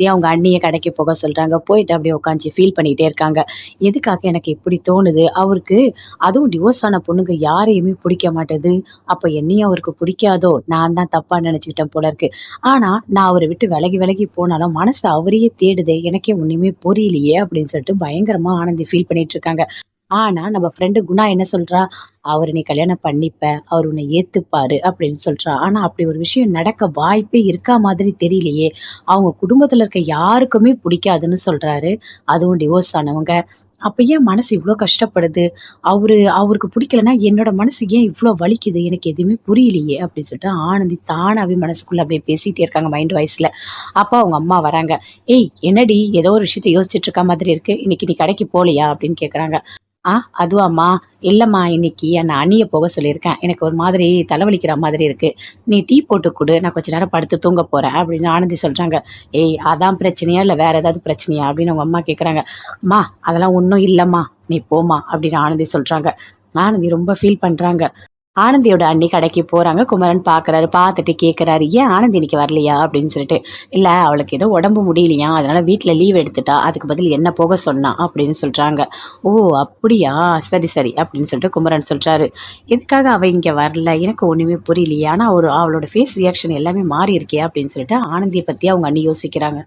பற்றி அவங்க அண்ணியை கடைக்கு போக சொல்கிறாங்க போயிட்டு அப்படியே உட்காந்து ஃபீல் பண்ணிகிட்டே இருக்காங்க. எதுக்காக எனக்கு இப்படி தோணுது? அவருக்கு அதுவும் டிவோர்ஸ் ஆன பொண்ணுங்க யாரையுமே பிடிக்க மாட்டேது. அப்போ என்னையும் அவருக்கு பிடிக்காதோ? நான் தான் தப்பாக நினச்சிக்கிட்டேன் போல இருக்கு. ஆனால் நான் அவரை விட்டு விலகி விலகி போனாலும் மனசு அவரையே தேடுதே. எனக்கே ஒன்றுமே புரியலையே அப்படின்னு சொல்லிட்டு பயங்கரமாக ஆனந்தி ஃபீல் பண்ணிட்டு இருக்காங்க. ஆனா நம்ம ஃப்ரெண்டு குணா என்ன சொல்றா? அவர் நீ கல்யாணம் பண்ணிப்ப அவர் உன்னை ஏற்றுப்பார் அப்படின்னு சொல்கிறா ஆனால் அப்படி ஒரு விஷயம் நடக்க வாய்ப்பே இருக்கா மாதிரி தெரியலையே. அவங்க குடும்பத்தில் இருக்க யாருக்குமே பிடிக்காதுன்னு சொல்கிறாரு அதுவும் டிவோர்ஸ் ஆனவங்க. அப்போ ஏன் மனசு இவ்வளோ கஷ்டப்படுது? அவரு அவருக்கு பிடிக்கலன்னா என்னோட மனசு ஏன் இவ்வளோ வலிக்குது? எனக்கு எதுவுமே புரியலையே அப்படின்னு சொல்லிட்டு ஆனந்தி தானாகவே மனசுக்குள்ளே அப்படியே பேசிட்டே இருக்காங்க மைண்ட் வாய்ஸில் அப்போ அவங்க அம்மா வராங்க. ஏய் என்னடி? ஏதோ ஒரு விஷயத்த யோசிச்சுட்டு இருக்க மாதிரி இருக்கு. இன்னைக்கு நீ கடைக்கு போகலையா? அப்படின்னு கேட்குறாங்க ஆ அதுவாம்மா. இல்லைம்மா இன்னைக்கு நான் அண்ணியை போக சொல்லியிருக்கேன். எனக்கு ஒரு மாதிரி தலைவலிக்கிற மாதிரி இருக்கு. நீ டீ போட்டு கொடு. நான் கொஞ்ச நேரம் படுத்து தூங்க போறேன் அப்படின்னு ஆனந்தி சொல்றாங்க. ஏய் அதான் பிரச்சனையா இல்லை வேற ஏதாவது பிரச்சனையா அப்படின்னு அவங்க அம்மா கேட்குறாங்க அம்மா அதெல்லாம் ஒன்றும் இல்லைம்மா. நீ போம்மா அப்படின்னு ஆனந்தி சொல்றாங்க. ஆனந்தி ரொம்ப ஃபீல் பண்றாங்க. ஆனந்தியோட அண்ணி கடைக்கு போகிறாங்க குமரன் பார்க்குறாரு பார்த்துட்டு கேட்குறாரு ஏன் ஆனந்தி இன்னைக்கு வரலையா? அப்படின்னு சொல்லிட்டு இல்லை அவளுக்கு ஏதோ உடம்பு முடியலையா? அதனால் வீட்டில் லீவ் எடுத்துட்டா அதுக்கு பதில் என்ன போக சொன்னா? அப்படின்னு சொல்கிறாங்க ஓ அப்படியா? சரி சரி அப்படின்னு சொல்லிட்டு குமரன் சொல்கிறாரு எதுக்காக அவள் இங்கே வரல? எனக்கு ஒன்றுமே புரியலையே. ஆனால் ஒரு அவளோட ஃபேஸ் ரியாக்ஷன் எல்லாமே மாறி இருக்கே அப்படின்னு சொல்லிட்டு ஆனந்தியை பற்றி அவங்க அண்ணி யோசிக்கிறாங்க.